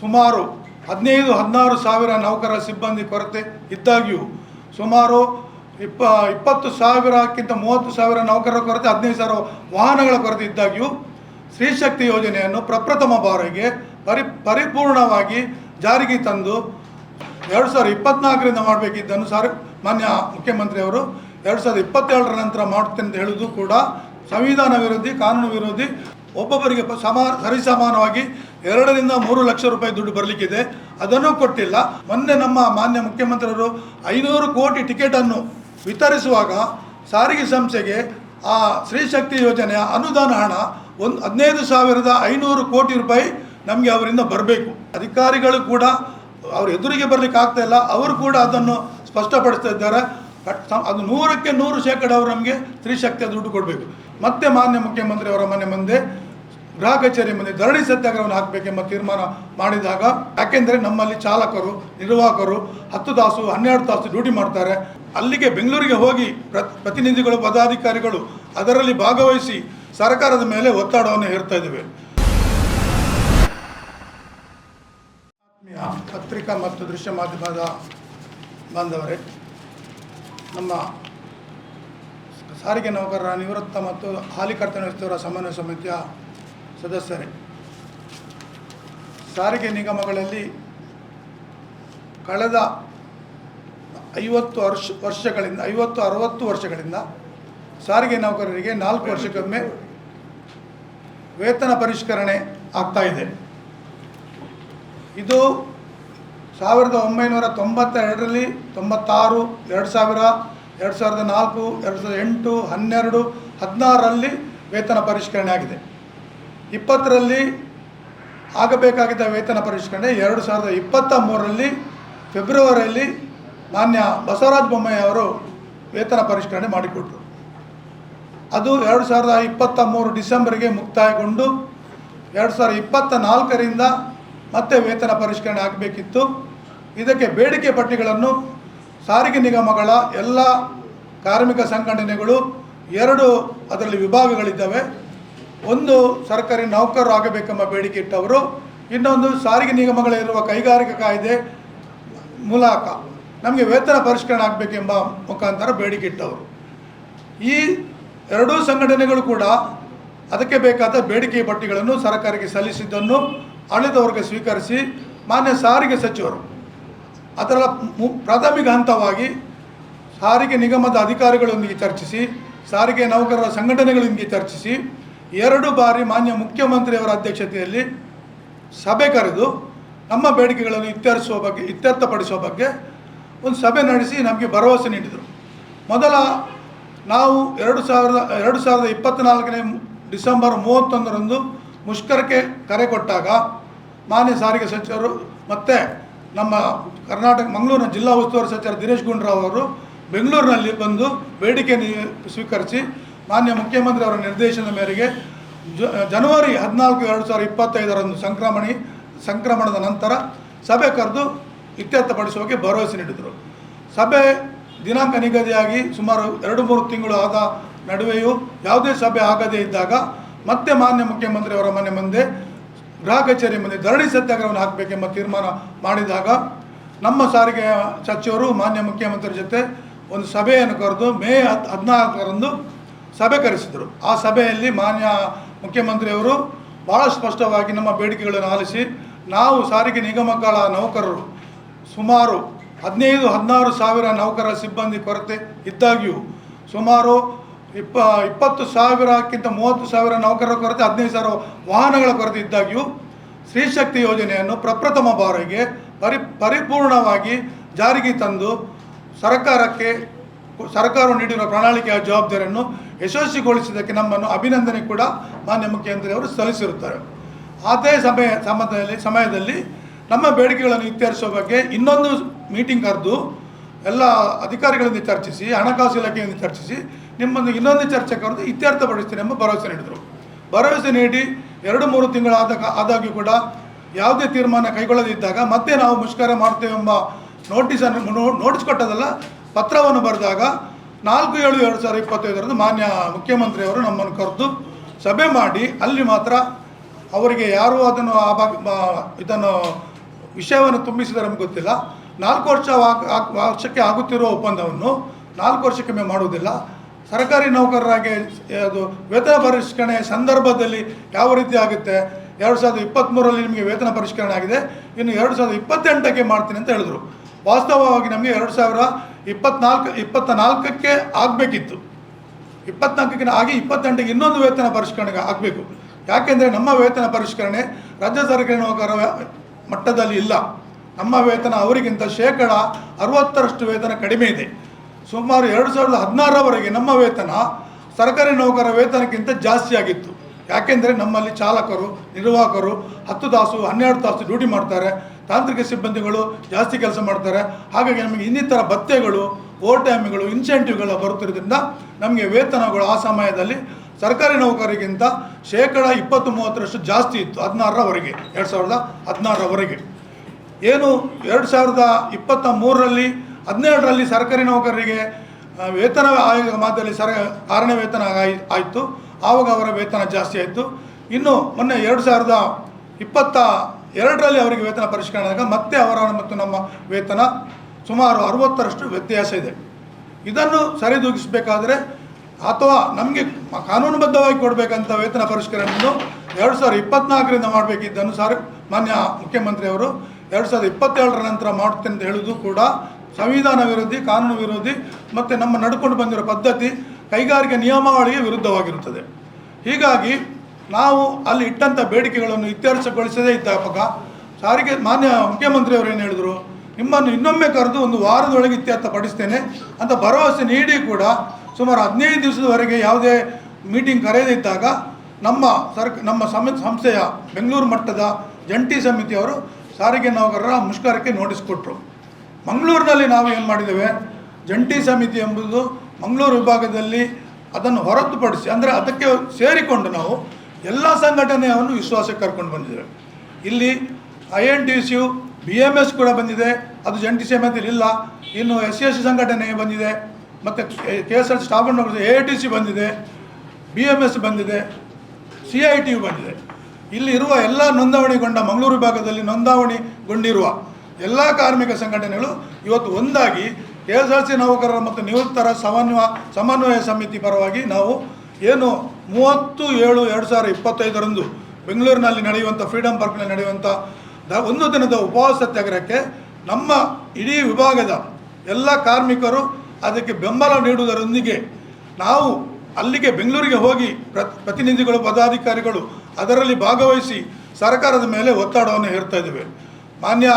ಸುಮಾರು ಹದಿನೈದು, ಹದಿನಾರು ಸಾವಿರ ನೌಕರ ಸಿಬ್ಬಂದಿ ಕೊರತೆ ಇದ್ದಾಗ್ಯೂ ಸುಮಾರು ಇಪ್ಪ, ಇಪ್ಪತ್ತು ಸಾವಿರಕ್ಕಿಂತ ಮೂವತ್ತು ಸಾವಿರ ನೌಕರರ ಕೊರತೆ, ಹದಿನೈದು ಸಾವಿರ ವಾಹನಗಳ ಕೊರತೆ ಇದ್ದಾಗ್ಯೂ ಸ್ತ್ರೀಶಕ್ತಿ ಯೋಜನೆಯನ್ನು ಪ್ರಪ್ರಥಮ ಬಾರಿಗೆ ಪರಿ, ಪರಿಪೂರ್ಣವಾಗಿ ಜಾರಿಗೆ ತಂದು ಎರಡು ಸಾವಿರದ ಇಪ್ಪತ್ನಾಲ್ಕರಿಂದ ಮಾಡಬೇಕಿದ್ದನ್ನು ಸಾರಿ, ಮಾನ್ಯ ಮುಖ್ಯಮಂತ್ರಿಯವರು ಎರಡು ಸಾವಿರದ ಇಪ್ಪತ್ತೇಳರ ನಂತರ ಮಾಡುತ್ತೇನೆ ಅಂತ ಹೇಳುವುದು ಕೂಡ ಸಂವಿಧಾನ ವಿರೋಧಿ, ಕಾನೂನು ವಿರೋಧಿ, ಒಬ್ಬೊಬ್ಬರಿಗೆ ಸಮ, ಸರಿಸಮಾನವಾಗಿ ಎರಡರಿಂದ ಮೂರು ಲಕ್ಷ ರೂಪಾಯಿ ದುಡ್ಡು ಬರಲಿಕ್ಕಿದೆ. ಅದನ್ನು ಕೊಟ್ಟಿಲ್ಲ. ಮೊನ್ನೆ ನಮ್ಮ ಮಾನ್ಯ ಮುಖ್ಯಮಂತ್ರಿಯವರು ಐನೂರು ಕೋಟಿ ಟಿಕೆಟನ್ನು ವಿತರಿಸುವಾಗ ಸಾರಿಗೆ ಸಂಸ್ಥೆಗೆ ಆ ಸ್ತ್ರೀಶಕ್ತಿ ಯೋಜನೆಯ ಅನುದಾನ ಹಣ ಒಂದು ಹದಿನೈದು ಸಾವಿರದ ಐನೂರು ಕೋಟಿ ರೂಪಾಯಿ ನಮಗೆ ಅವರಿಂದ ಬರಬೇಕು. ಅಧಿಕಾರಿಗಳು ಕೂಡ ಅವ್ರ ಎದುರಿಗೆ ಬರಲಿಕ್ಕೆ ಆಗ್ತಾ ಇಲ್ಲ. ಅವರು ಕೂಡ ಅದನ್ನು ಸ್ಪಷ್ಟಪಡಿಸ್ತಾ ಇದ್ದಾರೆ. ಅದು ನೂರಕ್ಕೆ ನೂರು ಶೇಕಡ ಅವರು ನಮಗೆ ಸ್ತ್ರೀಶಕ್ತಿಯ ದುಡ್ಡು ಕೊಡಬೇಕು. ಮತ್ತೆ ಮಾನ್ಯ ಮುಖ್ಯಮಂತ್ರಿ ಅವರ ಮನೆ ಮುಂದೆ ಗೃಹ ಕಚೇರಿ ಮುಂದೆ ಧರಣಿ ಸತ್ಯಾಗ್ರಹವನ್ನು ಹಾಕಬೇಕೆಂಬ ತೀರ್ಮಾನ ಮಾಡಿದಾಗ, ಯಾಕೆಂದರೆ ನಮ್ಮಲ್ಲಿ ಚಾಲಕರು, ನಿರ್ವಾಹಕರು ಹತ್ತು ತಾಸು, ಹನ್ನೆರಡು ತಾಸು ಡ್ಯೂಟಿ ಮಾಡ್ತಾರೆ. ಅಲ್ಲಿಗೆ ಬೆಂಗಳೂರಿಗೆ ಹೋಗಿ ಪ್ರ- ಪ್ರತಿನಿಧಿಗಳು, ಪದಾಧಿಕಾರಿಗಳು ಅದರಲ್ಲಿ ಭಾಗವಹಿಸಿ ಸರ್ಕಾರದ ಮೇಲೆ ಒತ್ತಡವನ್ನು ಹೇರ್ತಾ ಇದ್ದೇವೆ. ಪತ್ರಿಕಾ ಮತ್ತು ದೃಶ್ಯ ಮಾಧ್ಯಮದ ಬಾಂಧವರೇ, ನಮ್ಮ ಸಾರಿಗೆ ನೌಕರರ ನಿವೃತ್ತ ಮತ್ತು ಹಾಲಿ ಕರ್ತವ್ಯ ಸಮನ್ವಯ ಸಮಿತಿಯ ಸದಸ್ಯರೇ, ಸಾರಿಗೆ ನಿಗಮಗಳಲ್ಲಿ ಕಳೆದ ಐವತ್ತು ವರ್ಷ, ವರ್ಷಗಳಿಂದ, ಐವತ್ತು, ಅರವತ್ತು ವರ್ಷಗಳಿಂದ ಸಾರಿಗೆ ನೌಕರರಿಗೆ ನಾಲ್ಕು ವರ್ಷಕ್ಕೊಮ್ಮೆ ವೇತನ ಪರಿಷ್ಕರಣೆ ಆಗ್ತಾ ಇದೆ. ಇದು ಸಾವಿರದ ಒಂಬೈನೂರ ತೊಂಬತ್ತೆರಡರಲ್ಲಿ ತೊಂಬತ್ತಾರು, ಎರಡು ಸಾವಿರ, ಎರಡು ಸಾವಿರದ ನಾಲ್ಕು, ಎರಡು ಸಾವಿರದ ಎಂಟು, ಹನ್ನೆರಡು, ಹದಿನಾರರಲ್ಲಿ ವೇತನ ಪರಿಷ್ಕರಣೆ ಆಗಿದೆ. ಇಪ್ಪತ್ತರಲ್ಲಿ ಆಗಬೇಕಾಗಿದ್ದ ವೇತನ ಪರಿಷ್ಕರಣೆ ಎರಡು ಸಾವಿರದ ಇಪ್ಪತ್ತ ಮೂರರಲ್ಲಿ ಫೆಬ್ರವರಿಯಲ್ಲಿ ಮಾನ್ಯ ಬಸವರಾಜ ಬೊಮ್ಮಾಯಿ ಅವರು ವೇತನ ಪರಿಷ್ಕರಣೆ ಮಾಡಿಕೊಟ್ರು. ಅದು ಎರಡು ಸಾವಿರದ ಇಪ್ಪತ್ತ ಮೂರು ಡಿಸೆಂಬರ್ಗೆ ಮುಕ್ತಾಯಗೊಂಡು ಎರಡು ಸಾವಿರದ ಇಪ್ಪತ್ತ ನಾಲ್ಕರಿಂದ ಮತ್ತೆ ವೇತನ ಪರಿಷ್ಕರಣೆ ಆಗಬೇಕಿತ್ತು. ಇದಕ್ಕೆ ಬೇಡಿಕೆ ಪಟ್ಟಿಗಳನ್ನು ಸಾರಿಗೆ ನಿಗಮಗಳ ಎಲ್ಲ ಕಾರ್ಮಿಕ ಸಂಘಟನೆಗಳು ಎರಡು ಅದರಲ್ಲಿ ವಿಭಾಗಗಳಿದ್ದಾವೆ. ಒಂದು ಸರ್ಕಾರಿ ನೌಕರರು ಆಗಬೇಕೆಂಬ ಬೇಡಿಕೆ ಇಟ್ಟವರು, ಇನ್ನೊಂದು ಸಾರಿಗೆ ನಿಗಮಗಳಿರುವ ಕೈಗಾರಿಕಾ ಕಾಯ್ದೆ ಮೂಲಕ ನಮಗೆ ವೇತನ ಪರಿಷ್ಕರಣೆ ಆಗಬೇಕೆಂಬ ಮುಖಾಂತರ ಬೇಡಿಕೆ ಇಟ್ಟವರು. ಈ ಎರಡೂ ಸಂಘಟನೆಗಳು ಕೂಡ ಅದಕ್ಕೆ ಬೇಕಾದ ಬೇಡಿಕೆ ಪಟ್ಟಿಗಳನ್ನು ಸರ್ಕಾರಕ್ಕೆ ಸಲ್ಲಿಸಿದ್ದನ್ನು ಆಡಳಿತ ವರ್ಗ ಸ್ವೀಕರಿಸಿ ಮಾನ್ಯ ಸಾರಿಗೆ ಸಚಿವರು, ಅದರ ಪ್ರಾಥಮಿಕ ಹಂತವಾಗಿ ಸಾರಿಗೆ ನಿಗಮದ ಅಧಿಕಾರಿಗಳೊಂದಿಗೆ ಚರ್ಚಿಸಿ, ಸಾರಿಗೆ ನೌಕರರ ಸಂಘಟನೆಗಳೊಂದಿಗೆ ಚರ್ಚಿಸಿ ಎರಡು ಬಾರಿ ಮಾನ್ಯ ಮುಖ್ಯಮಂತ್ರಿಯವರ ಅಧ್ಯಕ್ಷತೆಯಲ್ಲಿ ಸಭೆ ಕರೆದು ನಮ್ಮ ಬೇಡಿಕೆಗಳನ್ನು ಇತ್ಯರ್ಥಿಸುವ ಬಗ್ಗೆ, ಇತ್ಯರ್ಥಪಡಿಸುವ ಬಗ್ಗೆ ಒಂದು ಸಭೆ ನಡೆಸಿ ನಮಗೆ ಭರವಸೆ ನೀಡಿದರು. ಮೊದಲ ನಾವು ಎರಡು ಸಾವಿರದ ಎರಡು ಸಾವಿರದ ಇಪ್ಪತ್ತ್ನಾಲ್ಕನೇ ಡಿಸೆಂಬರ್ ಮೂವತ್ತೊಂದರಂದು ಮುಷ್ಕರಕ್ಕೆ ಕರೆ ಕೊಟ್ಟಾಗ ಮಾನ್ಯ ಸಾರಿಗೆ ಸಚಿವರು ಮತ್ತು ನಮ್ಮ ಕರ್ನಾಟಕ, ಮಂಗಳೂರಿನ ಜಿಲ್ಲಾ ಉಸ್ತುವಾರಿ ಸಚಿವರು ದಿನೇಶ್ ಗುಂಡ್ರಾವ್ ಅವರು ಬೆಂಗಳೂರಿನಲ್ಲಿ ಬಂದು ಬೇಡಿಕೆ ಸ್ವೀಕರಿಸಿ ಮಾನ್ಯ ಮುಖ್ಯಮಂತ್ರಿ ಅವರ ನಿರ್ದೇಶನದ ಮೇರೆಗೆ ಜನವರಿ ಹದಿನಾಲ್ಕು ಎರಡು ಸಾವಿರದ ಇಪ್ಪತ್ತೈದರಂದು ಸಂಕ್ರಮಣಿ, ಸಂಕ್ರಮಣದ ನಂತರ ಸಭೆ ಕರೆದು ಇತ್ಯರ್ಥಪಡಿಸುವಕ್ಕೆ ಭರವಸೆ ನೀಡಿದರು. ಸಭೆ ದಿನಾಂಕ ನಿಗದಿಯಾಗಿ ಸುಮಾರು ಎರಡು ಮೂರು ತಿಂಗಳು ಆದ ನಡುವೆಯೂ ಯಾವುದೇ ಸಭೆ ಆಗದೇ ಇದ್ದಾಗ ಮತ್ತೆ ಮಾನ್ಯ ಮುಖ್ಯಮಂತ್ರಿಯವರ ಮನೆ ಮುಂದೆ ಗೃಹ ಕಚೇರಿ ಮುಂದೆ ಧರಣಿ ಸತ್ಯಾಗ್ರಹವನ್ನು ಹಾಕಬೇಕೆಂಬ ತೀರ್ಮಾನ ಮಾಡಿದಾಗ ನಮ್ಮ ಸಾರಿಗೆ ಸಚಿವರು ಮಾನ್ಯ ಮುಖ್ಯಮಂತ್ರಿ ಜೊತೆ ಒಂದು ಸಭೆಯನ್ನು ಕರೆದು ಮೇ ಹತ್ತು ಹದಿನಾಲ್ಕರಂದು ಸಭೆ ಕರೆಸಿದರು. ಆ ಸಭೆಯಲ್ಲಿ ಮಾನ್ಯ ಮುಖ್ಯಮಂತ್ರಿಯವರು ಭಾಳ ಸ್ಪಷ್ಟವಾಗಿ ನಮ್ಮ ಬೇಡಿಕೆಗಳನ್ನು ಆಲಿಸಿ, ನಾವು ಸಾರಿಗೆ ನಿಗಮಗಳ ನೌಕರರು, ಸುಮಾರು ಹದಿನೈದು, ಹದಿನಾರು ಸಾವಿರ ನೌಕರರ ಸಿಬ್ಬಂದಿ ಕೊರತೆ ಇದ್ದಾಗ್ಯೂ ಸುಮಾರು ಇಪ್ಪ, ಇಪ್ಪತ್ತು ಸಾವಿರಕ್ಕಿಂತ ಮೂವತ್ತು ಸಾವಿರ ನೌಕರರ ಕೊರತೆ, ಹದಿನೈದು ಸಾವಿರ ವಾಹನಗಳ ಕೊರತೆ ಇದ್ದಾಗ್ಯೂ ಸ್ತ್ರೀಶಕ್ತಿ ಯೋಜನೆಯನ್ನು ಪ್ರಪ್ರಥಮ ಬಾರಿಗೆ ಪರಿ, ಪರಿಪೂರ್ಣವಾಗಿ ಜಾರಿಗೆ ತಂದು ಸರ್ಕಾರಕ್ಕೆ, ಸರ್ಕಾರವು ನೀಡಿರುವ ಪ್ರಣಾಳಿಕೆಯ ಜವಾಬ್ದಾರಿಯನ್ನು ಯಶಸ್ವಿಗೊಳಿಸಿದ್ದಕ್ಕೆ ನಮ್ಮನ್ನು ಅಭಿನಂದನೆ ಕೂಡ ಮಾನ್ಯ ಮುಖ್ಯಮಂತ್ರಿಯವರು ಸಲ್ಲಿಸಿರುತ್ತಾರೆ. ಅದೇ ಸಮಯ ಸಮಯದಲ್ಲಿ ಸಮಯದಲ್ಲಿ ನಮ್ಮ ಬೇಡಿಕೆಗಳನ್ನು ಇತ್ಯರಿಸುವ ಬಗ್ಗೆ ಇನ್ನೊಂದು ಮೀಟಿಂಗ್ ಕರೆದು ಎಲ್ಲ ಅಧಿಕಾರಿಗಳಿಂದ ಚರ್ಚಿಸಿ, ಹಣಕಾಸು ಇಲಾಖೆಯಿಂದ ಚರ್ಚಿಸಿ ನಿಮ್ಮನ್ನು ಇನ್ನೊಂದು ಚರ್ಚೆ ಕರೆದು ಇತ್ಯರ್ಥಪಡಿಸ್ತೀನಿ ಎಂಬ ಭರವಸೆ ನೀಡಿದರು. ಭರವಸೆ ನೀಡಿ ಎರಡು ಮೂರು ತಿಂಗಳಾದ ಆದಾಗ್ಯೂ ಕೂಡ ಯಾವುದೇ ತೀರ್ಮಾನ ಕೈಗೊಳ್ಳದಿದ್ದಾಗ ಮತ್ತೆ ನಾವು ಮುಷ್ಕರ ಮಾಡ್ತೇವೆ ಎಂಬ ನೋಟಿಸನ್ನು ನೋಟಿಸ್ ಕೊಟ್ಟದಲ್ಲ ಪತ್ರವನ್ನು ಬರೆದಾಗ ನಾಲ್ಕು ಏಳು ಎರಡು ಸಾವಿರದ ಇಪ್ಪತ್ತೈದರಂದು ಮಾನ್ಯ ಮುಖ್ಯಮಂತ್ರಿಯವರು ನಮ್ಮನ್ನು ಕರೆದು ಸಭೆ ಮಾಡಿ ಅಲ್ಲಿ ಮಾತ್ರ ಅವರಿಗೆ ಯಾರು ಅದನ್ನು ಆ ಇದನ್ನು ವಿಷಯವನ್ನು ತುಂಬಿಸಿದರೆ ನಮ್ಗೆ ಗೊತ್ತಿಲ್ಲ. ನಾಲ್ಕು ವರ್ಷ ವರ್ಷಕ್ಕೆ ಆಗುತ್ತಿರುವ ಒಪ್ಪಂದವನ್ನು ನಾಲ್ಕು ವರ್ಷಕ್ಕೊಮ್ಮೆ ಮಾಡುವುದಿಲ್ಲ. ಸರ್ಕಾರಿ ನೌಕರರಾಗಿ ಅದು ವೇತನ ಪರಿಷ್ಕರಣೆ ಸಂದರ್ಭದಲ್ಲಿ ಯಾವ ರೀತಿ ಆಗುತ್ತೆ? ಎರಡು ಸಾವಿರದ ಇಪ್ಪತ್ತ್ಮೂರರಲ್ಲಿ ನಿಮಗೆ ವೇತನ ಪರಿಷ್ಕರಣೆ ಆಗಿದೆ. ಇನ್ನು ಎರಡು ಸಾವಿರದ ಇಪ್ಪತ್ತೆಂಟಕ್ಕೆ ಮಾಡ್ತೀನಿ ಅಂತ ಹೇಳಿದ್ರು. ವಾಸ್ತವವಾಗಿ ನಮಗೆ ಎರಡು ಸಾವಿರ ಇಪ್ಪತ್ನಾಲ್ಕು ಇಪ್ಪತ್ತ ನಾಲ್ಕಕ್ಕೆ ಆಗಬೇಕಿತ್ತು. ಇಪ್ಪತ್ನಾಲ್ಕಕ್ಕೆ ಆಗಿ ಇಪ್ಪತ್ತೆಂಟಿಗೆ ಇನ್ನೊಂದು ವೇತನ ಪರಿಷ್ಕರಣೆಗೆ ಆಗಬೇಕು. ಯಾಕೆಂದರೆ ನಮ್ಮ ವೇತನ ಪರಿಷ್ಕರಣೆ ರಾಜ್ಯ ಸರ್ಕಾರಿ ನೌಕರ ಮಟ್ಟದಲ್ಲಿ ಇಲ್ಲ. ನಮ್ಮ ವೇತನ ಅವರಿಗಿಂತ ಶೇಕಡ ಅರವತ್ತರಷ್ಟು ವೇತನ ಕಡಿಮೆ ಇದೆ. ಸುಮಾರು ಎರಡು ಸಾವಿರದ ಹದಿನಾರರವರೆಗೆ ನಮ್ಮ ವೇತನ ಸರ್ಕಾರಿ ನೌಕರ ವೇತನಕ್ಕಿಂತ ಜಾಸ್ತಿ ಆಗಿತ್ತು. ಯಾಕೆಂದರೆ ನಮ್ಮಲ್ಲಿ ಚಾಲಕರು, ನಿರ್ವಾಹಕರು ಹತ್ತು ತಾಸು, ಹನ್ನೆರಡು ತಾಸು ಡ್ಯೂಟಿ ಮಾಡ್ತಾರೆ. ತಾಂತ್ರಿಕ ಸಿಬ್ಬಂದಿಗಳು ಜಾಸ್ತಿ ಕೆಲಸ ಮಾಡ್ತಾರೆ. ಹಾಗಾಗಿ ನಮಗೆ ಇನ್ನಿತರ ಭತ್ಯೆಗಳು ಓವರ್ ಟೈಮ್ಗಳು ಇನ್ಸೆಂಟಿವ್ಗಳ ಬರುತ್ತಿರೋದ್ರಿಂದ ನಮಗೆ ವೇತನಗಳು ಆ ಸಮಯದಲ್ಲಿ ಸರ್ಕಾರಿ ನೌಕರಿಗಿಂತ ಶೇಕಡ ಇಪ್ಪತ್ತು ಮೂವತ್ತರಷ್ಟು ಜಾಸ್ತಿ ಇತ್ತು, ಹದಿನಾರರವರೆಗೆ, ಎರಡು ಸಾವಿರದ ಹದಿನಾರರವರೆಗೆ. ಏನು ಎರಡು ಸಾವಿರದ ಇಪ್ಪತ್ತ ಮೂರರಲ್ಲಿ ಹದಿನೇಳರಲ್ಲಿ ಸರ್ಕಾರಿ ನೌಕರರಿಗೆ ವೇತನ ಆಯೋಗ ಮಾದರಿ ಸರ ಕಾರಣ ವೇತನ ಆಯ್- ಆಯಿತು. ಆವಾಗ ಅವರ ವೇತನ ಜಾಸ್ತಿ ಆಯಿತು. ಇನ್ನು ಮೊನ್ನೆ ಎರಡು ಸಾವಿರದ ಇಪ್ಪತ್ತ ಎರಡರಲ್ಲಿ ಅವರಿಗೆ ವೇತನ ಪರಿಷ್ಕರಣೆ ಮತ್ತೆ ಅವರ ಮತ್ತು ನಮ್ಮ ವೇತನ ಸುಮಾರು ಅರವತ್ತರಷ್ಟು ವ್ಯತ್ಯಾಸ ಇದೆ. ಇದನ್ನು ಸರಿದೂಗಿಸಬೇಕಾದರೆ ಅಥವಾ ನಮಗೆ ಕಾನೂನುಬದ್ಧವಾಗಿ ಕೊಡಬೇಕಂತ ವೇತನ ಪರಿಷ್ಕರಣೆಯನ್ನು ಎರಡು ಸಾವಿರದ ಇಪ್ಪತ್ನಾಲ್ಕರಿಂದ ಮಾಡಬೇಕಿದ್ದನ್ನು ಸಾರಿ ಮಾನ್ಯ ಮುಖ್ಯಮಂತ್ರಿಯವರು ಎರಡು ಸಾವಿರದ ಇಪ್ಪತ್ತೇಳರ ನಂತರ ಮಾಡುತ್ತೇನೆ ಅಂತ ಹೇಳುವುದು ಕೂಡ ಸಂವಿಧಾನ ವಿರೋಧಿ, ಕಾನೂನು ವಿರೋಧಿ ಮತ್ತು ನಮ್ಮ ನಡ್ಕೊಂಡು ಬಂದಿರೋ ಪದ್ಧತಿ ಕೈಗಾರಿಕೆ ನಿಯಮಾವಳಿಗೆ ವಿರುದ್ಧವಾಗಿರುತ್ತದೆ. ಹೀಗಾಗಿ ನಾವು ಅಲ್ಲಿ ಇಟ್ಟಂಥ ಬೇಡಿಕೆಗಳನ್ನು ಇತ್ಯರ್ಥಗೊಳಿಸದೇ ಇದ್ದಾಗ ಸಾರಿಗೆ ಮಾನ್ಯ ಮುಖ್ಯಮಂತ್ರಿಯವರು ಏನು ಹೇಳಿದರು? ನಿಮ್ಮನ್ನು ಇನ್ನೊಮ್ಮೆ ಕರೆದು ಒಂದು ವಾರದೊಳಗೆ ಇತ್ಯರ್ಥ ಪಡಿಸ್ತೇನೆ ಅಂತ ಭರವಸೆ ನೀಡಿ ಕೂಡ ಸುಮಾರು ಹದಿನೈದು ದಿವಸದವರೆಗೆ ಯಾವುದೇ ಮೀಟಿಂಗ್ ಕರೆಯದೇ ಇದ್ದಾಗ ನಮ್ಮ ಸರ್ಕ ನಮ್ಮ ಸಮ ಸಂಸ್ಥೆಯ ಬೆಂಗಳೂರು ಮಟ್ಟದ ಜಂಟಿ ಸಮಿತಿಯವರು ಸಾರಿಗೆ ನೌಕರರ ಮುಷ್ಕರಕ್ಕೆ ನೋಟಿಸ್ ಕೊಟ್ಟರು ಮಂಗಳೂರಿನಲ್ಲಿ ನಾವು ಏನು ಮಾಡಿದ್ದೇವೆ? ಜಂಟಿ ಸಮಿತಿ ಎಂಬುದು ಮಂಗಳೂರು ವಿಭಾಗದಲ್ಲಿ ಅದನ್ನು ಹೊರತುಪಡಿಸಿ, ಅಂದರೆ ಅದಕ್ಕೆ ಸೇರಿಕೊಂಡು ನಾವು ಎಲ್ಲ ಸಂಘಟನೆಯನ್ನು ವಿಶ್ವಾಸಕ್ಕೆ ಕರ್ಕೊಂಡು ಬಂದಿದೆ. ಇಲ್ಲಿ I N T C U B M S ಕೂಡ ಬಂದಿದೆ. ಅದು ಜಂಟಿ ಸಮಿತಿಯಲ್ಲಿ ಇಲ್ಲ. ಇನ್ನು ಎಸ್ ಸಿ ಎಸ್ ಸಿ ಸಂಘಟನೆ ಬಂದಿದೆ. ಮತ್ತು K S R staff A I T C ಬಂದಿದೆ. ಬಿ ಎಂ ಎಸ್ ಬಂದಿದೆ. ಸಿ ಐ ಟಿ ಯು ಬಂದಿದೆ. ಇಲ್ಲಿ ಇರುವ ಎಲ್ಲ ನೋಂದಾವಣಿಗೊಂಡ ಮಂಗಳೂರು ವಿಭಾಗದಲ್ಲಿ ನೋಂದಾವಣಿಗೊಂಡಿರುವ ಎಲ್ಲ ಕಾರ್ಮಿಕ ಸಂಘಟನೆಗಳು ಇವತ್ತು ಒಂದಾಗಿ ಕೆ ಎಸ್ ಆರ್ ಸಿ ನೌಕರರ ಮತ್ತು ನಿವೃತ್ತರ ಸಮನ್ವಯ ಸಮನ್ವಯ ಸಮಿತಿ ಪರವಾಗಿ ನಾವು ಏನು ಮೂವತ್ತು ಏಳು ಎರಡು ಸಾವಿರದ ಇಪ್ಪತ್ತೈದರಂದು ಬೆಂಗಳೂರಿನಲ್ಲಿ ನಡೆಯುವಂಥ ಫ್ರೀಡಮ್ ಪಾರ್ಕ್ನಲ್ಲಿ ನಡೆಯುವಂಥ ದ ಒಂದು ದಿನದ ಉಪವಾಸ ಸತ್ಯಾಗ್ರಹಕ್ಕೆ ನಮ್ಮ ಇಡೀ ವಿಭಾಗದ ಎಲ್ಲ ಕಾರ್ಮಿಕರು ಅದಕ್ಕೆ ಬೆಂಬಲ ನೀಡುವುದರೊಂದಿಗೆ ನಾವು ಅಲ್ಲಿಗೆ ಬೆಂಗಳೂರಿಗೆ ಹೋಗಿ ಪ್ರ ಪ್ರತಿನಿಧಿಗಳು, ಪದಾಧಿಕಾರಿಗಳು ಅದರಲ್ಲಿ ಭಾಗವಹಿಸಿ ಸರ್ಕಾರದ ಮೇಲೆ ಒತ್ತಡವನ್ನು ಹೇರ್ತಾ ಇದ್ದೇವೆ. ಮಾನ್ಯ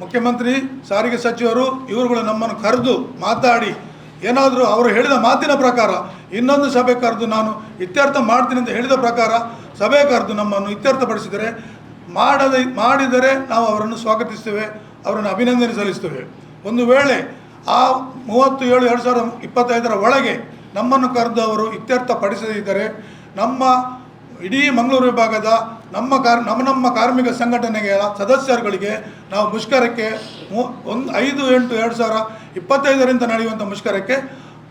ಮುಖ್ಯಮಂತ್ರಿ, ಸಾರಿಗೆ ಸಚಿವರು, ಇವರುಗಳು ನಮ್ಮನ್ನು ಕರೆದು ಮಾತಾಡಿ ಏನಾದರೂ ಅವರು ಹೇಳಿದ ಮಾತಿನ ಪ್ರಕಾರ ಇನ್ನೊಂದು ಸಭೆ ಕರೆದು ನಾನು ಇತ್ಯರ್ಥ ಮಾಡ್ತೀನಿ ಅಂತ ಹೇಳಿದ ಪ್ರಕಾರ ಸಭೆ ಕರೆದು ನಮ್ಮನ್ನು ಇತ್ಯರ್ಥಪಡಿಸಿದರೆ ಮಾಡದ ಮಾಡಿದರೆ ನಾವು ಅವರನ್ನು ಸ್ವಾಗತಿಸ್ತೇವೆ, ಅವರನ್ನು ಅಭಿನಂದನೆ ಸಲ್ಲಿಸ್ತೇವೆ. ಒಂದು ವೇಳೆ ಆ ಮೂವತ್ತು ಏಳು ಎರಡು ಸಾವಿರದ ಇಪ್ಪತ್ತೈದರ ಒಳಗೆ ನಮ್ಮನ್ನು ಕರೆದು ಅವರು ಇತ್ಯರ್ಥ ಪಡಿಸದಿದ್ದರೆ ನಮ್ಮ ಇಡೀ ಮಂಗಳೂರು ವಿಭಾಗದ ನಮ್ಮ ಕಾರ್ ನಮ್ಮ ನಮ್ಮ ಕಾರ್ಮಿಕ ಸಂಘಟನೆಗಳ ಸದಸ್ಯರುಗಳಿಗೆ ನಾವು ಮುಷ್ಕರಕ್ಕೆ ಒಂದು ಐದು ಎಂಟು ಎರಡು ಸಾವಿರ ಇಪ್ಪತ್ತೈದರಿಂದ ನಡೆಯುವಂಥ ಮುಷ್ಕರಕ್ಕೆ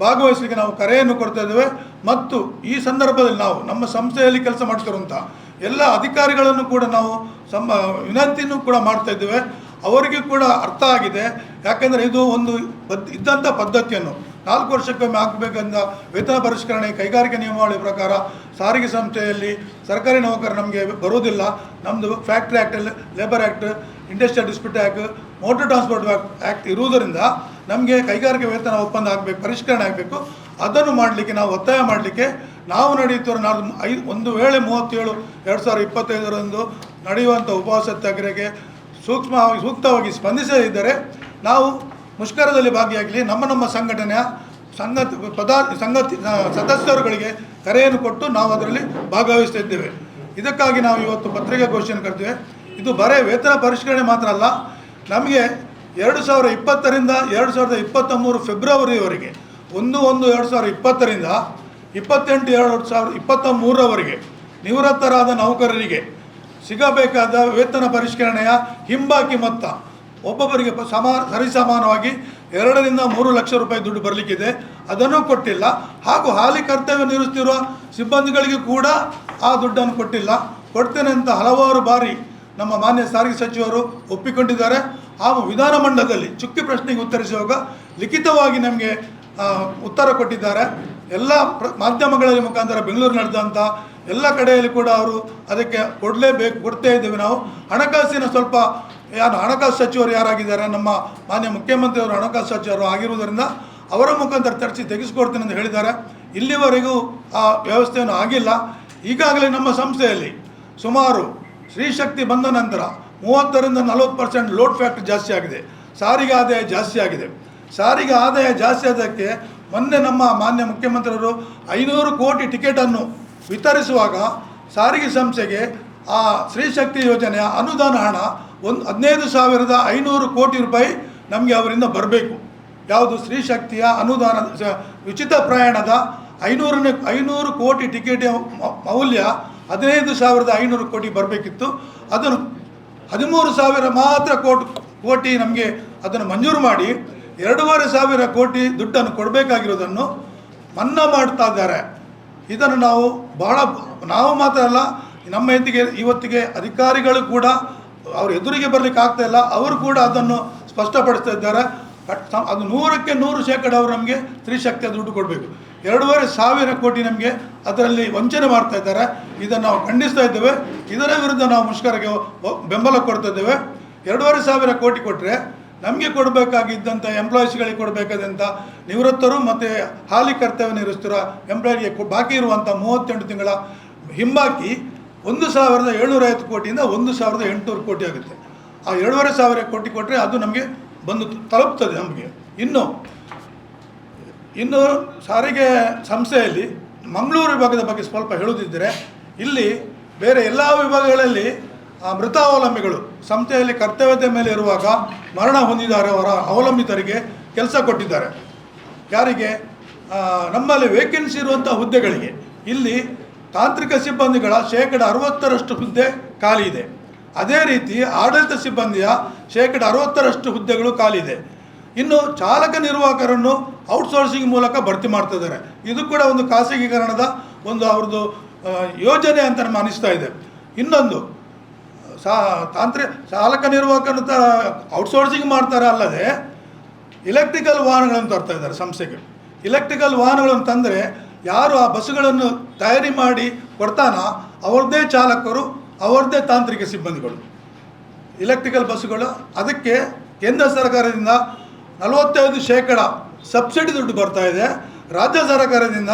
ಭಾಗವಹಿಸಲಿಕ್ಕೆ ನಾವು ಕರೆಯನ್ನು ಕೊಡ್ತಾ ಇದ್ದೇವೆ. ಮತ್ತು ಈ ಸಂದರ್ಭದಲ್ಲಿ ನಾವು ನಮ್ಮ ಸಂಸ್ಥೆಯಲ್ಲಿ ಕೆಲಸ ಮಾಡಿಸಿರುವಂಥ ಎಲ್ಲ ಅಧಿಕಾರಿಗಳನ್ನು ಕೂಡ ನಾವು ಸಮ ವಿನಂತಿಯನ್ನು ಕೂಡ ಮಾಡ್ತಾ ಇದ್ದೇವೆ. ಅವರಿಗೆ ಕೂಡ ಅರ್ಥ ಆಗಿದೆ. ಯಾಕೆಂದರೆ ಇದು ಒಂದು ಪದ್, ಇದ್ದಂಥ ಪದ್ಧತಿಯನ್ನು ನಾಲ್ಕು ವರ್ಷಕ್ಕೊಮ್ಮೆ ಆಗಬೇಕಂದ ವೇತನ ಪರಿಷ್ಕರಣೆ ಕೈಗಾರಿಕೆ ನಿಯಮಾವಳಿ ಪ್ರಕಾರ ಸಾರಿಗೆ ಸಂಸ್ಥೆಯಲ್ಲಿ ಸರ್ಕಾರಿ ನೌಕರ ನಮಗೆ ಬರೋದಿಲ್ಲ ನಮ್ಮದು factory act labour act industrial dispute act motor transport act ಇರುವುದರಿಂದ ನಮಗೆ ಕೈಗಾರಿಕೆ ವೇತನ ಒಪ್ಪಂದ ಆಗಬೇಕು, ಪರಿಷ್ಕರಣೆ ಆಗಬೇಕು, ಅದನ್ನು ಮಾಡಲಿಕ್ಕೆ ನಾವು ಒತ್ತಾಯ ಮಾಡಲಿಕ್ಕೆ ನಾವು ನಡೆಯುತ್ತಿರೋ ನಾಲ್ಕು ಐದು, ಒಂದು ವೇಳೆ ಮೂವತ್ತೇಳು, ಎರಡು ಸಾವಿರದ ಇಪ್ಪತ್ತೈದರಂದು ನಡೆಯುವಂಥ ಉಪವಾಸ ಸತ್ಯಾಗ್ರಹಕ್ಕೆ ಸೂಕ್ಷ್ಮವಾಗಿ, ಸೂಕ್ತವಾಗಿ ಸ್ಪಂದಿಸದಿದ್ದರೆ ನಾವು ಮುಷ್ಕರದಲ್ಲಿ ಭಾಗಿಯಾಗಲಿ, ನಮ್ಮ ನಮ್ಮ ಸಂಘಟನೆಯ ಸಂಗತಿ ಪದಾ ಸಂಗತಿ ಸದಸ್ಯರುಗಳಿಗೆ ಕರೆಯನ್ನು ಕೊಟ್ಟು ನಾವು ಅದರಲ್ಲಿ ಭಾಗವಹಿಸುತ್ತಿದ್ದೇವೆ. ಇದಕ್ಕಾಗಿ ನಾವು ಇವತ್ತು ಪತ್ರಿಕಾಗೋಷ್ಠಿಯನ್ನು ಕರೆದಿವೆ ಇದು ಬರೇ ವೇತನ ಪರಿಷ್ಕರಣೆ ಮಾತ್ರ ಅಲ್ಲ, ನಮಗೆ ಎರಡು ಸಾವಿರದ ಇಪ್ಪತ್ತರಿಂದ ಎರಡು ಸಾವಿರದ ಇಪ್ಪತ್ತ ಮೂರು ಫೆಬ್ರವರಿವರೆಗೆ, ಒಂದು ಒಂದು ಎರಡು ಸಾವಿರದ ಇಪ್ಪತ್ತರಿಂದ ಇಪ್ಪತ್ತೆಂಟು ಎರಡು ಸಾವಿರದ ಇಪ್ಪತ್ತ ಮೂರರವರೆಗೆ ನಿವೃತ್ತರಾದ ನೌಕರರಿಗೆ ಸಿಗಬೇಕಾದ ವೇತನ ಪರಿಷ್ಕರಣೆಯ ಹಿಂಬಾಕಿ ಮೊತ್ತ ಒಬ್ಬೊಬ್ಬರಿಗೆ ಸಮಾನ ಸಮ, ಸರಿಸಮಾನವಾಗಿ ಎರಡರಿಂದ ಮೂರು ಲಕ್ಷ ರೂಪಾಯಿ ದುಡ್ಡು ಬರಲಿಕ್ಕಿದೆ. ಅದನ್ನು ಕೊಟ್ಟಿಲ್ಲ. ಹಾಗೂ ಹಾಲಿ ಕರ್ತವ್ಯ ನಿರ್ವಹಿಸ್ತಿರುವ ಸಿಬ್ಬಂದಿಗಳಿಗೆ ಕೂಡ ಆ ದುಡ್ಡನ್ನು ಕೊಟ್ಟಿಲ್ಲ. ಕೊಡ್ತೇನೆ ಅಂತ ಹಲವಾರು ಬಾರಿ ನಮ್ಮ ಮಾನ್ಯ ಸಾರಿಗೆ ಸಚಿವರು ಒಪ್ಪಿಕೊಂಡಿದ್ದಾರೆ. ಆ ವಿಧಾನಮಂಡಲದಲ್ಲಿ ಚುಕ್ಕಿ ಪ್ರಶ್ನೆಗೆ ಉತ್ತರಿಸುವಾಗ ಲಿಖಿತವಾಗಿ ನಮಗೆ ಉತ್ತರ ಕೊಟ್ಟಿದ್ದಾರೆ. ಎಲ್ಲ ಪ್ರ, ಮಾಧ್ಯಮಗಳಲ್ಲಿ ಮುಖಾಂತರ ಬೆಂಗಳೂರು ನಡೆದಂಥ ಎಲ್ಲ ಕಡೆಯಲ್ಲಿ ಕೂಡ ಅವರು ಅದಕ್ಕೆ ಕೊಡಲೇಬೇಕು, ಕೊಡ್ತೇ ಇದ್ದೇವೆ ನಾವು. ಹಣಕಾಸಿನ ಸ್ವಲ್ಪ, ಯಾರು ಹಣಕಾಸು ಸಚಿವರು ಯಾರಾಗಿದ್ದಾರೆ, ನಮ್ಮ ಮಾನ್ಯ ಮುಖ್ಯಮಂತ್ರಿಯವರು ಹಣಕಾಸು ಸಚಿವರು ಆಗಿರುವುದರಿಂದ ಅವರ ಮುಖಾಂತರ ಚರ್ಚೆ ತೆಗೆಸಿಕೊಡ್ತೇನೆ ಅಂತ ಹೇಳಿದ್ದಾರೆ. ಇಲ್ಲಿವರೆಗೂ ಆ ವ್ಯವಸ್ಥೆಯನ್ನು ಆಗಿಲ್ಲ. ಈಗಾಗಲೇ ನಮ್ಮ ಸಂಸ್ಥೆಯಲ್ಲಿ ಸುಮಾರು ಸ್ತ್ರೀಶಕ್ತಿ ಬಂದ ನಂತರ ಮೂವತ್ತರಿಂದ ನಲವತ್ತು ಪರ್ಸೆಂಟ್ ಲೋಡ್ ಫ್ಯಾಕ್ಟ್ರಿ ಜಾಸ್ತಿ ಆಗಿದೆ. ಸಾರಿಗೆ ಆದಾಯ ಜಾಸ್ತಿ ಆಗಿದೆ. ಸಾರಿಗೆ ಆದಾಯ ಜಾಸ್ತಿ ಆದಕ್ಕೆ ಮೊನ್ನೆ ನಮ್ಮ ಮಾನ್ಯ ಮುಖ್ಯಮಂತ್ರಿಯವರು ಐನೂರು ಕೋಟಿ ಟಿಕೆಟನ್ನು ವಿತರಿಸುವಾಗ ಸಾರಿಗೆ ಸಂಸ್ಥೆಗೆ ಆ ಸ್ತ್ರೀಶಕ್ತಿ ಯೋಜನೆಯ ಅನುದಾನ ಹಣ ಒಂದು ಹದಿನೈದು ಸಾವಿರದ ಐನೂರು ಕೋಟಿ ರೂಪಾಯಿ ನಮಗೆ ಅವರಿಂದ ಬರಬೇಕು. ಯಾವುದು ಸ್ತ್ರೀಶಕ್ತಿಯ ಅನುದಾನ ಉಚಿತ ಪ್ರಯಾಣದ ಐನೂರನೇ, ಐನೂರು ಕೋಟಿ ಟಿಕೆಟ್ ಮೌಲ್ಯ ಹದಿನೈದು ಸಾವಿರದ ಐನೂರು ಕೋಟಿ ಬರಬೇಕಿತ್ತು. ಅದನ್ನು ಹದಿಮೂರು ಸಾವಿರ ಮಾತ್ರ ಕೋಟಿ ಕೋಟಿ ನಮಗೆ ಅದನ್ನು ಮಂಜೂರು ಮಾಡಿ ಎರಡೂವರೆ ಸಾವಿರ ಕೋಟಿ ದುಡ್ಡನ್ನು ಕೊಡಬೇಕಾಗಿರೋದನ್ನು ಮನ್ನಾ ಮಾಡ್ತಾ ಇದ್ದಾರೆ. ಇದನ್ನು ನಾವು ಬಹಳ ನಾವು ಮಾತ್ರ ಅಲ್ಲ, ನಮ್ಮ ಎತ್ತಿಗೆ ಇವತ್ತಿಗೆ ಅಧಿಕಾರಿಗಳು ಕೂಡ ಅವ್ರ ಎದುರಿಗೆ ಬರಲಿಕ್ಕೆ ಆಗ್ತಾ ಇಲ್ಲ. ಅವರು ಕೂಡ ಅದನ್ನು ಸ್ಪಷ್ಟಪಡಿಸ್ತಾ ಇದ್ದಾರೆ. ಬಟ್ ಅದು ನೂರಕ್ಕೆ ನೂರು ಶೇಕಡ ಅವರು ನಮಗೆ ಸ್ತ್ರೀಶಕ್ತಿಯ ದುಡ್ಡು ಕೊಡಬೇಕು. ಎರಡೂವರೆ ಸಾವಿರ ಕೋಟಿ ನಮಗೆ ಅದರಲ್ಲಿ ವಂಚನೆ ಮಾಡ್ತಾ ಇದ್ದಾರೆ. ಇದನ್ನು ನಾವು ಖಂಡಿಸ್ತಾ ಇದ್ದೇವೆ. ಇದರ ವಿರುದ್ಧ ನಾವು ಮುಷ್ಕರಕ್ಕೆ ಬೆಂಬಲ ಕೊಡ್ತಾ ಇದ್ದೇವೆ. ಎರಡೂವರೆ ಸಾವಿರ ಕೋಟಿ ಕೊಟ್ಟರೆ ನಮಗೆ ಕೊಡಬೇಕಾಗಿದ್ದಂಥ ಎಂಪ್ಲಾಯೀಸ್ಗಳಿಗೆ ಕೊಡಬೇಕಾದಂಥ ನಿವೃತ್ತರು ಮತ್ತು ಹಾಲಿ ಕರ್ತವ್ಯ ನಿರ್ವಹಿಸ್ತಿರೋ ಎಂಪ್ಲಾಯಿಗೆ ಬಾಕಿ ಇರುವಂಥ ಮೂವತ್ತೆಂಟು ತಿಂಗಳ ಹಿಂಬಾಕಿ ಒಂದು ಸಾವಿರದ ಏಳ್ನೂರೈವತ್ತು ಕೋಟಿಯಿಂದ ಒಂದು ಸಾವಿರದ ಎಂಟುನೂರು ಕೋಟಿ ಆಗುತ್ತೆ. ಆ ಎರಡೂವರೆ ಸಾವಿರ ಕೋಟಿ ಕೊಟ್ಟರೆ ಅದು ನಮಗೆ ಬಂದು ತಲುಪ್ತದೆ ನಮಗೆ. ಇನ್ನು ಇನ್ನು ಸಾರಿಗೆ ಸಂಸ್ಥೆಯಲ್ಲಿ ಮಂಗಳೂರು ವಿಭಾಗದ ಬಗ್ಗೆ ಸ್ವಲ್ಪ ಹೇಳುವುದಿದ್ದರೆ ಇಲ್ಲಿ ಬೇರೆ ಎಲ್ಲ ವಿಭಾಗಗಳಲ್ಲಿ ಆ, ಮೃತಾವಲಂಬಿಗಳು ಸಂಸ್ಥೆಯಲ್ಲಿ ಕರ್ತವ್ಯದ ಮೇಲೆ ಇರುವಾಗ ಮರಣ ಹೊಂದಿದ್ದಾರೆ ಅವರ ಅವಲಂಬಿತರಿಗೆ ಕೆಲಸ ಕೊಟ್ಟಿದ್ದಾರೆ. ಯಾರಿಗೆ? ನಮ್ಮಲ್ಲಿ ವೇಕೆನ್ಸಿ ಇರುವಂಥ ಹುದ್ದೆಗಳಿಗೆ. ಇಲ್ಲಿ ತಾಂತ್ರಿಕ ಸಿಬ್ಬಂದಿಗಳ ಶೇಕಡ ಅರವತ್ತರಷ್ಟು ಹುದ್ದೆ ಖಾಲಿ ಇದೆ. ಅದೇ ರೀತಿ ಆಡಳಿತ ಸಿಬ್ಬಂದಿಯ ಶೇಕಡ ಅರವತ್ತರಷ್ಟು ಹುದ್ದೆಗಳು ಖಾಲಿದೆ ಇನ್ನು ಚಾಲಕ ನಿರ್ವಾಹಕರನ್ನು ಔಟ್ಸೋರ್ಸಿಂಗ್ ಮೂಲಕ ಭರ್ತಿ ಮಾಡ್ತಿದ್ದಾರೆ ಇದು ಕೂಡ ಒಂದು ಖಾಸಗೀಕರಣದ ಒಂದು ಅವ್ರದ್ದು ಯೋಜನೆ ಅಂತ ನಮ್ಮ ಅನಿಸ್ತಾ ಇದೆ. ಇನ್ನೊಂದು, ಸಾ, ತಾಂತ್ರಿ, ಚಾಲಕ ನಿರ್ವಾಹಕನ ತ, ಔಟ್ಸೋರ್ಸಿಂಗ್ ಮಾಡ್ತಾರೆ ಅಲ್ಲದೆ, ಇಲೆಕ್ಟ್ರಿಕಲ್ ವಾಹನಗಳನ್ನು ತರ್ತಾ ಇದ್ದಾರೆ ಸಂಸ್ಥೆಗೆ. ಇಲೆಕ್ಟ್ರಿಕಲ್ ವಾಹನಗಳನ್ನು ತಂದರೆ ಯಾರು ಆ ಬಸ್ಸುಗಳನ್ನು ತಯಾರಿ ಮಾಡಿ ಕೊಡ್ತಾನೋ ಅವ್ರದ್ದೇ ಚಾಲಕರು ಅವ್ರದ್ದೇ ತಾಂತ್ರಿಕ ಸಿಬ್ಬಂದಿಗಳು. ಇಲೆಕ್ಟ್ರಿಕಲ್ ಬಸ್ಸುಗಳು ಅದಕ್ಕೆ ಕೇಂದ್ರ ಸರ್ಕಾರದಿಂದ ನಲವತ್ತೈದು ಶೇಕಡ ಸಬ್ಸಿಡಿ ದುಡ್ಡು ಬರ್ತಾ ಇದೆ. ರಾಜ್ಯ ಸರ್ಕಾರದಿಂದ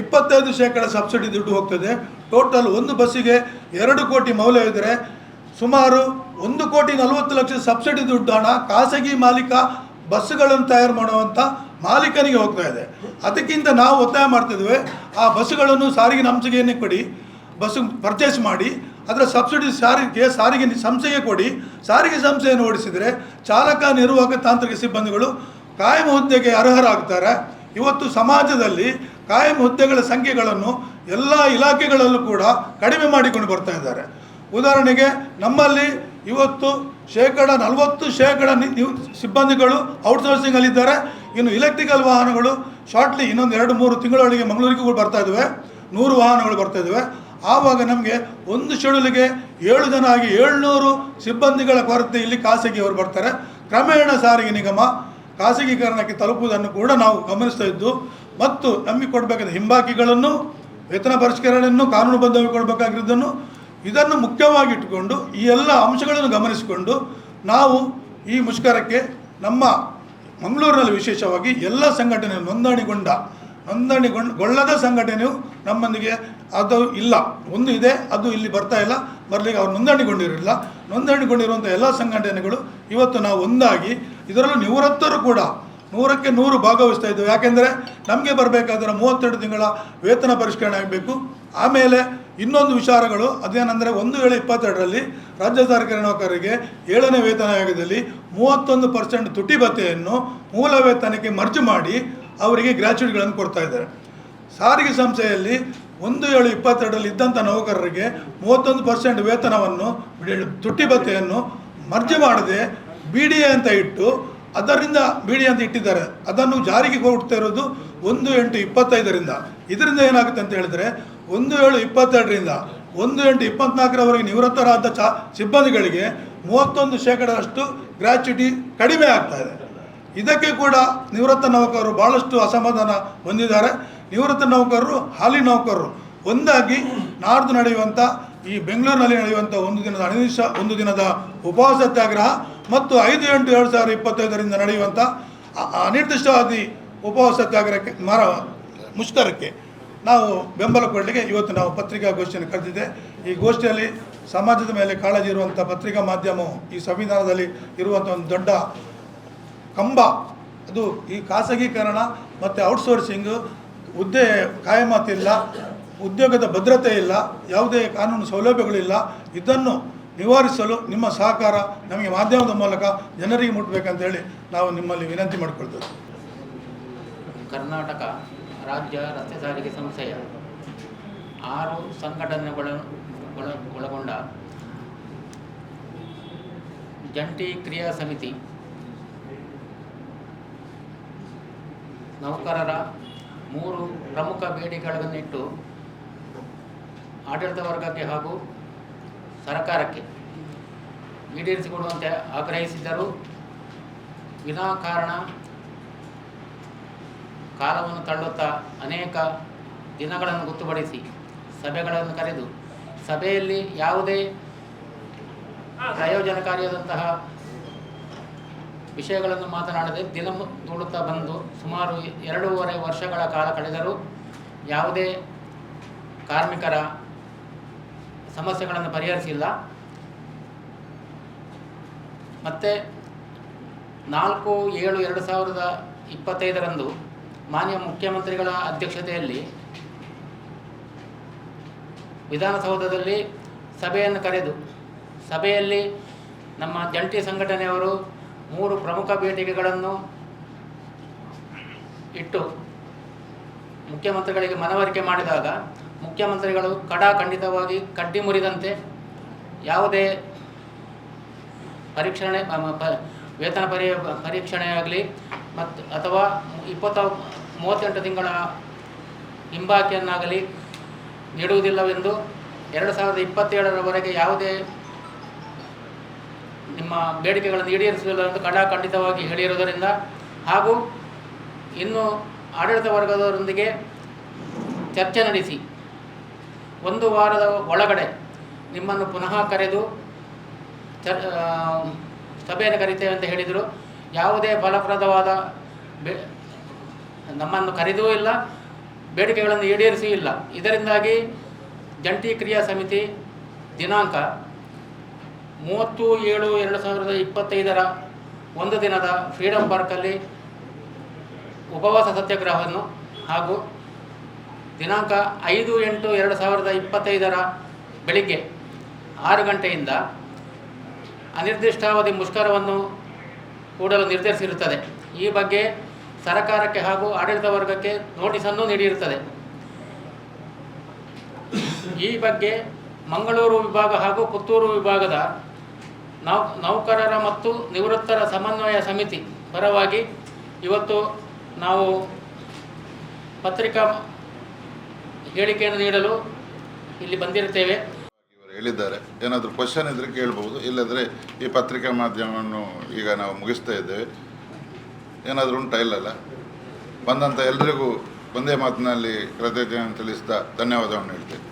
ಇಪ್ಪತ್ತೈದು ಶೇಕಡ ಸಬ್ಸಿಡಿ ದುಡ್ಡು ಹೋಗ್ತದೆ. ಟೋಟಲ್ ಒಂದು ಬಸ್ಸಿಗೆ ಎರಡು ಕೋಟಿ ಮೌಲ್ಯ ಇದ್ದರೆ ಸುಮಾರು ಒಂದು ಕೋಟಿ ನಲವತ್ತು ಲಕ್ಷ ಸಬ್ಸಿಡಿ ದುಡ್ಡು ಹಣ ಖಾಸಗಿ ಮಾಲೀಕ ಬಸ್ಸುಗಳನ್ನು ತಯಾರು ಮಾಡುವಂಥ ಮಾಲೀಕನಿಗೆ ಹೋಗ್ತಾ ಇದೆ. ಅದಕ್ಕಿಂತ ನಾವು ಒತ್ತಾಯ ಮಾಡ್ತಿದ್ವಿ, ಆ ಬಸ್ಸುಗಳನ್ನು ಸಾರಿಗೆ ನಂಬಿಕೆಯನ್ನೇ ಕೊಡಿ ಬಸ್ಸು ಪರ್ಚೇಸ್ ಮಾಡಿ ಅದರ ಸಬ್ಸಿಡಿ ಸಾರಿಗೆ ಸಾರಿಗೆ ಸಂಸ್ಥೆಗೆ ಕೊಡಿ. ಸಾರಿಗೆ ಸಂಸ್ಥೆಯನ್ನು ಓಡಿಸಿದರೆ ಚಾಲಕ, ನಿರ್ವಾಹಕ, ತಾಂತ್ರಿಕ ಸಿಬ್ಬಂದಿಗಳು ಕಾಯಂ ಹುದ್ದೆಗೆ ಅರ್ಹರಾಗ್ತಾರೆ. ಇವತ್ತು ಸಮಾಜದಲ್ಲಿ ಕಾಯಂ ಹುದ್ದೆಗಳ ಸಂಖ್ಯೆಗಳನ್ನು ಎಲ್ಲ ಇಲಾಖೆಗಳಲ್ಲೂ ಕೂಡ ಕಡಿಮೆ ಮಾಡಿಕೊಂಡು ಬರ್ತಾ ಇದ್ದಾರೆ. ಉದಾಹರಣೆಗೆ ನಮ್ಮಲ್ಲಿ ಇವತ್ತು ಶೇಕಡ ನಲವತ್ತು ಶೇಕಡ ಸಿಬ್ಬಂದಿಗಳು ಔಟ್ಸೋರ್ಸಿಂಗಲ್ಲಿದ್ದಾರೆ ಇನ್ನು ಇಲೆಕ್ಟ್ರಿಕಲ್ ವಾಹನಗಳು ಶಾರ್ಟ್ಲಿ ಇನ್ನೊಂದು ಎರಡು ಮೂರು ತಿಂಗಳೊಳಗೆ ಮಂಗಳೂರಿಗೂ ಬರ್ತಾ ಇದ್ದಾವೆ. ನೂರು ವಾಹನಗಳು ಬರ್ತಾ ಇದ್ದಾವೆ. ಆವಾಗ ನಮಗೆ ಒಂದು ಶೆಡ್ಯೂಲಿಗೆ ಏಳು ಜನ ಆಗಿ ಏಳ್ನೂರು ಸಿಬ್ಬಂದಿಗಳ ಕೊರತೆ ಇಲ್ಲಿ ಖಾಸಗಿಯವರು ಬರ್ತಾರೆ. ಕ್ರಮೇಣ ಸಾರಿಗೆ ನಿಗಮ ಖಾಸಗೀಕರಣಕ್ಕೆ ತಲುಪುವುದನ್ನು ಕೂಡ ನಾವು ಗಮನಿಸ್ತಾ ಇದ್ದು, ಮತ್ತು ನಮಗೆ ಕೊಡಬೇಕಾದ ಹಿಂಬಾಕಿಗಳನ್ನು, ವೇತನ ಪರಿಷ್ಕರಣೆಯನ್ನು ಕಾನೂನುಬದ್ಧವಾಗಿ ಕೊಡಬೇಕಾಗಿರೋದನ್ನು ಇದನ್ನು ಮುಖ್ಯವಾಗಿಟ್ಟುಕೊಂಡು ಈ ಎಲ್ಲ ಅಂಶಗಳನ್ನು ಗಮನಿಸಿಕೊಂಡು ನಾವು ಈ ಮುಷ್ಕರಕ್ಕೆ ನಮ್ಮ ಮಂಗಳೂರಿನಲ್ಲಿ ವಿಶೇಷವಾಗಿ ಎಲ್ಲ ಸಂಘಟನೆ ನೋಂದಣಿಗೊಂಡ ನೋಂದಣಿಗೊಂಡ, ಗೊಳ್ಳದ ಸಂಘಟನೆಯು ನಮ್ಮೊಂದಿಗೆ ಅದು ಇಲ್ಲ. ಒಂದು ಇದೆ, ಅದು ಇಲ್ಲಿ ಬರ್ತಾ ಇಲ್ಲ. ಬರಲಿಕ್ಕೆ ಅವ್ರು ನೋಂದಣಿಗೊಂಡಿರಲಿಲ್ಲ. ನೋಂದಣಿಗೊಂಡಿರುವಂಥ ಎಲ್ಲ ಸಂಘಟನೆಗಳು ಇವತ್ತು ನಾವು ಒಂದಾಗಿ, ಇದರಲ್ಲೂ ನಿವೃತ್ತರು ಕೂಡ ನೂರಕ್ಕೆ ನೂರು ಭಾಗವಹಿಸ್ತಾ ಇದ್ದೇವೆ. ಯಾಕೆಂದರೆ ನಮಗೆ ಬರಬೇಕಾದ್ರೆ ಮೂವತ್ತೆರಡು ತಿಂಗಳ ವೇತನ ಪರಿಷ್ಕರಣೆ ಆಗಬೇಕು. ಆಮೇಲೆ ಇನ್ನೊಂದು ವಿಚಾರಗಳು, ಅದೇನೆಂದರೆ ಒಂದು ವೇಳೆ ಇಪ್ಪತ್ತೆರಡರಲ್ಲಿ ರಾಜ್ಯ ಸರ್ಕಾರಿ ನೌಕರರಿಗೆ ಏಳನೇ ವೇತನ ಆಯೋಗದಲ್ಲಿ ಮೂವತ್ತೊಂದು ಪರ್ಸೆಂಟ್ ತುಟಿ ಭತ್ಯೆಯನ್ನು ಮೂಲ ವೇತನಕ್ಕೆ ಮರ್ಜು ಮಾಡಿ ಅವರಿಗೆ ಗ್ರ್ಯಾಚುಯಿಟಿಗಳನ್ನು ಕೊಡ್ತಾ ಇದ್ದಾರೆ. ಸಾರಿಗೆ ಸಂಸ್ಥೆಯಲ್ಲಿ ಒಂದು ಏಳು ಇಪ್ಪತ್ತೆರಡರಲ್ಲಿ ಇದ್ದಂಥ ನೌಕರರಿಗೆ ಮೂವತ್ತೊಂದು ಪರ್ಸೆಂಟ್ ವೇತನವನ್ನು ತುಟ್ಟಿ ಭತ್ಯೆಯನ್ನು ಮರ್ಜಿ ಮಾಡದೆ ಬಿ ಡಿ ಎ ಅಂತ ಇಟ್ಟು ಅದರಿಂದ ಬಿ ಡಿ ಅಂತ ಇಟ್ಟಿದ್ದಾರೆ. ಅದನ್ನು ಜಾರಿಗೆ ಕೊಡ್ತಾ ಇರೋದು ಒಂದು ಎಂಟು ಇಪ್ಪತ್ತೈದರಿಂದ. ಇದರಿಂದ ಏನಾಗುತ್ತೆ ಅಂತ ಹೇಳಿದ್ರೆ ಒಂದು ಏಳು ಇಪ್ಪತ್ತೆರಡರಿಂದ ಒಂದು ಎಂಟು ಇಪ್ಪತ್ನಾಲ್ಕರವರೆಗೆ ನಿವೃತ್ತರಾದ ಚಾ, ಸಿಬ್ಬಂದಿಗಳಿಗೆ ಮೂವತ್ತೊಂದು ಶೇಕಡದಷ್ಟು ಗ್ರ್ಯಾಚ್ಯುಟಿ ಕಡಿಮೆ ಆಗ್ತಾ ಇದೆ. ಇದಕ್ಕೆ ಕೂಡ ನಿವೃತ್ತ ನೌಕರರು ಭಾಳಷ್ಟು ಅಸಮಾಧಾನ ಹೊಂದಿದ್ದಾರೆ. ನಿವೃತ್ತ ನೌಕರರು, ಹಾಲಿ ನೌಕರರು ಒಂದಾಗಿ ನಾಡ್ದು ನಡೆಯುವಂಥ ಈ ಬೆಂಗಳೂರಿನಲ್ಲಿ ನಡೆಯುವಂಥ ಒಂದು ದಿನದ ಅನಿರ್ದಿಷ್ಟ ಒಂದು ದಿನದ ಉಪವಾಸ ಸತ್ಯಾಗ್ರಹ ಮತ್ತು ಐದು ಎಂಟು ಎರಡು ಸಾವಿರದ ಇಪ್ಪತ್ತೈದರಿಂದ ನಡೆಯುವಂಥ ಅನಿರ್ದಿಷ್ಟವಾದಿ ಉಪವಾಸ ಸತ್ಯಾಗ್ರಹಕ್ಕೆ ಮರ ಮುಷ್ಕರಕ್ಕೆ ನಾವು ಬೆಂಬಲ ಕೊಡಲಿಕ್ಕೆ ಇವತ್ತು ನಾವು ಪತ್ರಿಕಾಗೋಷ್ಠಿಯನ್ನು ಕರೆದಿದ್ದೆ. ಈ ಗೋಷ್ಠಿಯಲ್ಲಿ ಸಮಾಜದ ಮೇಲೆ ಕಾಳಜಿ ಇರುವಂಥ ಪತ್ರಿಕಾ ಮಾಧ್ಯಮವು ಈ ಸಂವಿಧಾನದಲ್ಲಿ ಇರುವಂಥ ಒಂದು ದೊಡ್ಡ ಕಂಬ. ಅದು ಈ ಖಾಸಗೀಕರಣ ಮತ್ತು ಔಟ್ಸೋರ್ಸಿಂಗು ಹುದ್ದೆ ಕಾಯಮಾತಿಲ್ಲ ಉದ್ಯೋಗದ ಭದ್ರತೆ ಇಲ್ಲ, ಯಾವುದೇ ಕಾನೂನು ಸೌಲಭ್ಯಗಳಿಲ್ಲ ಇದನ್ನು ನಿವಾರಿಸಲು ನಿಮ್ಮ ಸಹಕಾರ ನಮಗೆ ಮಾಧ್ಯಮದ ಮೂಲಕ ಜನರಿಗೆ ಮುಟ್ಟಬೇಕಂತೇಳಿ ನಾವು ನಿಮ್ಮಲ್ಲಿ ವಿನಂತಿ ಮಾಡಿಕೊಳ್ತೇವೆ. ಕರ್ನಾಟಕ ರಾಜ್ಯ ರಸ್ತೆ ಸಾರಿಗೆ ಸಂಸ್ಥೆಯ ಆರು ಸಂಘಟನೆಗಳ ಒಳಗೊಂಡ ಜಂಟಿ ಕ್ರಿಯಾ ಸಮಿತಿ ನೌಕರರ ಮೂರು ಪ್ರಮುಖ ಬೇಡಿಕೆಗಳನ್ನಿಟ್ಟು ಆಡಳಿತ ವರ್ಗಕ್ಕೆ ಹಾಗೂ ಸರ್ಕಾರಕ್ಕೆ ಈಡೇರಿಸಿಕೊಡುವಂತೆ ಆಗ್ರಹಿಸಿದ್ದರು. ವಿನಾಕಾರಣ ಕಾಲವನ್ನು ತಳ್ಳುತ್ತಾ ಅನೇಕ ದಿನಗಳನ್ನು ಗೊತ್ತುಪಡಿಸಿ ಸಭೆಗಳನ್ನು ಕರೆದು ಸಭೆಯಲ್ಲಿ ಯಾವುದೇ ಪ್ರಯೋಜನಕಾರಿಯಾದಂತಹ ವಿಷಯಗಳನ್ನು ಮಾತನಾಡದೆ ದಿನ ದೂಡುತ್ತಾ ಬಂದು ಸುಮಾರು ಎರಡೂವರೆ ವರ್ಷಗಳ ಕಾಲ ಕಳೆದರೂ ಯಾವುದೇ ಕಾರ್ಮಿಕರ ಸಮಸ್ಯೆಗಳನ್ನು ಪರಿಹರಿಸಿಲ್ಲ. ಮತ್ತು ನಾಲ್ಕು ಏಳು ಎರಡು ಸಾವಿರದ ಇಪ್ಪತ್ತೈದರಂದು ಮಾನ್ಯ ಮುಖ್ಯಮಂತ್ರಿಗಳ ಅಧ್ಯಕ್ಷತೆಯಲ್ಲಿ ವಿಧಾನಸೌಧದಲ್ಲಿ ಸಭೆಯನ್ನು ಕರೆದು ಸಭೆಯಲ್ಲಿ ನಮ್ಮ ಜಂಟಿ ಸಂಘಟನೆಯವರು ಮೂರು ಪ್ರಮುಖ ಬೇಡಿಕೆಗಳನ್ನು ಇಟ್ಟು ಮುಖ್ಯಮಂತ್ರಿಗಳಿಗೆ ಮನವರಿಕೆ ಮಾಡಿದಾಗ ಮುಖ್ಯಮಂತ್ರಿಗಳು ಕಡಾಖಂಡಿತವಾಗಿ ಕಡ್ಡಿ ಮುರಿದಂತೆ ಯಾವುದೇ ಪರೀಕ್ಷಣೆ ವೇತನ ಪರಿ ಪರೀಕ್ಷಣೆಯಾಗಲಿ ಮತ್ತು ಅಥವಾ ಇಪ್ಪತ್ತ, ಮೂವತ್ತೆಂಟು ತಿಂಗಳ ಹಿಂಬಾಕಿಯನ್ನಾಗಲಿ ನೀಡುವುದಿಲ್ಲವೆಂದು ಎರಡು ಸಾವಿರದ ಇಪ್ಪತ್ತೇಳರವರೆಗೆ ಯಾವುದೇ ನಿಮ್ಮ ಬೇಡಿಕೆಗಳನ್ನು ಈಡೇರಿಸುವುದಿಲ್ಲ ಎಂದು ಕಡಾಖಂಡಿತವಾಗಿ ಹೇಳಿರುವುದರಿಂದ ಹಾಗೂ ಇನ್ನು ಆಡಳಿತ ವರ್ಗದವರೊಂದಿಗೆ ಚರ್ಚೆ ನಡೆಸಿ ಒಂದು ವಾರದ ಒಳಗಡೆ ನಿಮ್ಮನ್ನು ಪುನಃ ಕರೆದು ಚರ್ ಸಭೆಯನ್ನು ಕರಿತೇವೆ ಅಂತ ಹೇಳಿದರು. ಯಾವುದೇ ಫಲಪ್ರದವಾದ ಬೆ, ನಮ್ಮನ್ನು ಕರೆದೂ ಇಲ್ಲ, ಬೇಡಿಕೆಗಳನ್ನು ಈಡೇರಿಸೂ ಇಲ್ಲ. ಇದರಿಂದಾಗಿ ಜಂಟಿ ಕ್ರಿಯಾ ಸಮಿತಿ ದಿನಾಂಕ ಮೂವತ್ತು ಏಳು ಎರಡು ಸಾವಿರದ ಇಪ್ಪತ್ತೈದರ ಒಂದು ದಿನದ ಫ್ರೀಡಂ ಪಾರ್ಕಲ್ಲಿ ಉಪವಾಸ ಸತ್ಯಾಗ್ರಹವನ್ನು ಹಾಗೂ ದಿನಾಂಕ ಐದು ಎಂಟು ಎರಡು ಸಾವಿರದ ಇಪ್ಪತ್ತೈದರ ಬೆಳಿಗ್ಗೆ ಆರು ಗಂಟೆಯಿಂದ ಅನಿರ್ದಿಷ್ಟಾವಧಿ ಮುಷ್ಕರವನ್ನು ಕೂಡಲು ನಿರ್ಧರಿಸಿರುತ್ತದೆ. ಈ ಬಗ್ಗೆ ಸರಕಾರಕ್ಕೆ ಹಾಗೂ ಆಡಳಿತ ವರ್ಗಕ್ಕೆ ನೋಟಿಸನ್ನು ನೀಡಿರುತ್ತದೆ. ಈ ಬಗ್ಗೆ ಮಂಗಳೂರು ವಿಭಾಗ ಹಾಗೂ ಪುತ್ತೂರು ವಿಭಾಗದ ನೌ, ನೌಕರರ ಮತ್ತು ನಿವೃತ್ತರ ಸಮನ್ವಯ ಸಮಿತಿ ಪರವಾಗಿ ಇವತ್ತು ನಾವು ಪತ್ರಿಕಾ ಹೇಳಿಕೆಯನ್ನು ನೀಡಲು ಇಲ್ಲಿ ಬಂದಿರುತ್ತೇವೆ. ಹೇಳಿದ್ದಾರೆ. ಏನಾದರೂ ಕ್ವಶನ್ ಇದ್ದರೆ ಕೇಳಬಹುದು ಇಲ್ಲದ್ರೆ ಈ ಪತ್ರಿಕಾ ಮಾಧ್ಯಮವನ್ನು ಈಗ ನಾವು ಮುಗಿಸ್ತಾ ಇದ್ದೇವೆ. ಏನಾದರೂ ಉಂಟಾ ಇಲ್ಲಲ್ಲ? ಬಂದಂಥ ಎಲ್ರಿಗೂ ಒಂದೇ ಮಾತಿನಲ್ಲಿ ಕೃತಜ್ಞತೆ ತಿಳಿಸ್ತಾ ಧನ್ಯವಾದವನ್ನು ಹೇಳ್ತೇನೆ.